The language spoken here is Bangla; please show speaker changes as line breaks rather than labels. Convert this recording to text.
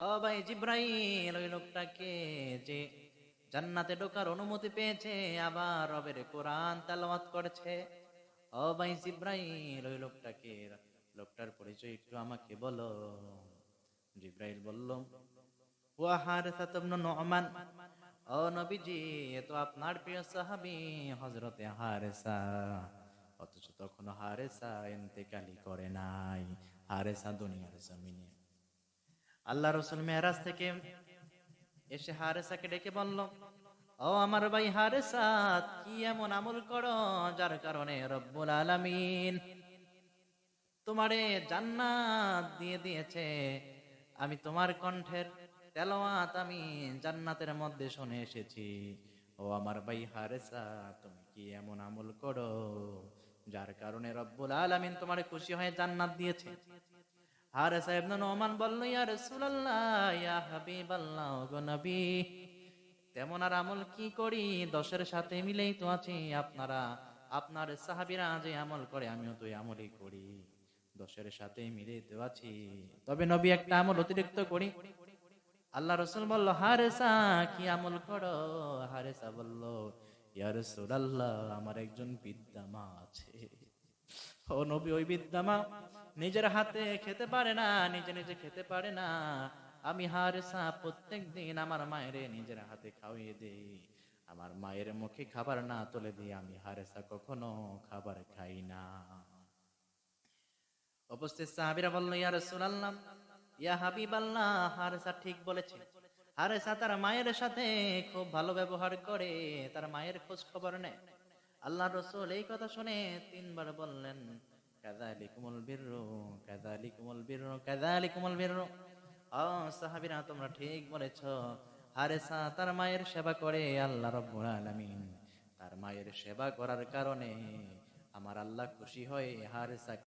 ও ভাই জিব্রাইল, ওই লোকটাকে যে জান্নাতে ঢোকার অনুমতি পেয়েছে, আবার রবের কোরআন করেছে। ও ভাই জিব্রাইল, ওই লোকটাকে, লোকটার পরিচয় একটু আমাকে বলো। জিব্রাইল বলল, ওয়া হারেসা তবন নোমান, ও নবীজি তো আপনার প্রিয় সাহাবী, হযরতে হারেসা। অথচ তখন হারেসা ইন্তেকালি করে নাই, হারেসা দুনিয়ার জমিনে। আল্লাহ রসুল মেহরাজ থেকে এসে হারেসাকে ডেকে বলল, ও আমার ভাই হারেসা, কি এমন আমল করো যার কারণে রব্বুল আলামিন তোমারে জান্নাত দিয়ে দিয়েছে? আমি তোমার কণ্ঠের তেলাওয়াত আমি জান্নাতের মধ্যে শুনে এসেছি। ও আমার ভাই হারেসা, তুমি কি এমন আমল করো যার কারণে রব্বুল আলামিন তোমারে খুশি হয়ে জান্নাত দিয়েছে? হারেসা ইবনে নোমান বলল, ইয়া রাসূলুল্লাহ, ইয়া তেমন আর আমল কি করি? দশের সাথে মিলেই তো আছি। আপনারা, আপনার সাহাবীরা যে আমল করে, আমিও তো আমলই করি। দশের সাথে মিলে তো আছি। তবে নবী একটা আমল অতিরিক্ত করি। আল্লাহ রসুল বলল, হারেসা, কি আমল করো? হারেসা বলল, ইয়া রাসূলুল্লাহ, আমার একজন বিদ্যামা আছে। ও নবী, ওই বিদ্যামা নিজের হাতে খেতে পারে না, নিজে নিজে খেতে পারে না। আমি হারেসা প্রত্যেক দিন আমার মায়ের নিজের হাতে খাওয়িয়ে দেই। আমার মায়ের মুখে খাবার না তুলে দিই আমি হারেসা কখনো খাবার খাই না। উপস্থিত সাহাবীরা বলল, ইয়া রাসূলুল্লাহ, ইয়া হাবিবাল্লাহ হারেসা ঠিক বলেছে। হারেসা তার মায়ের সাথে খুব ভালো ব্যবহার করে, তার মায়ের খোঁজ খবর নেয়। আল্লাহ রসুল এই কথা শুনে তিনবার বললেন সাহাবীরা, তোমরা ঠিক বলেছ আরে সা, তার মায়ের সেবা করে আল্লাহ রব্বুল আলামিন। তার মায়ের সেবা করার কারণে আমার আল্লাহ খুশি হয় হারেসা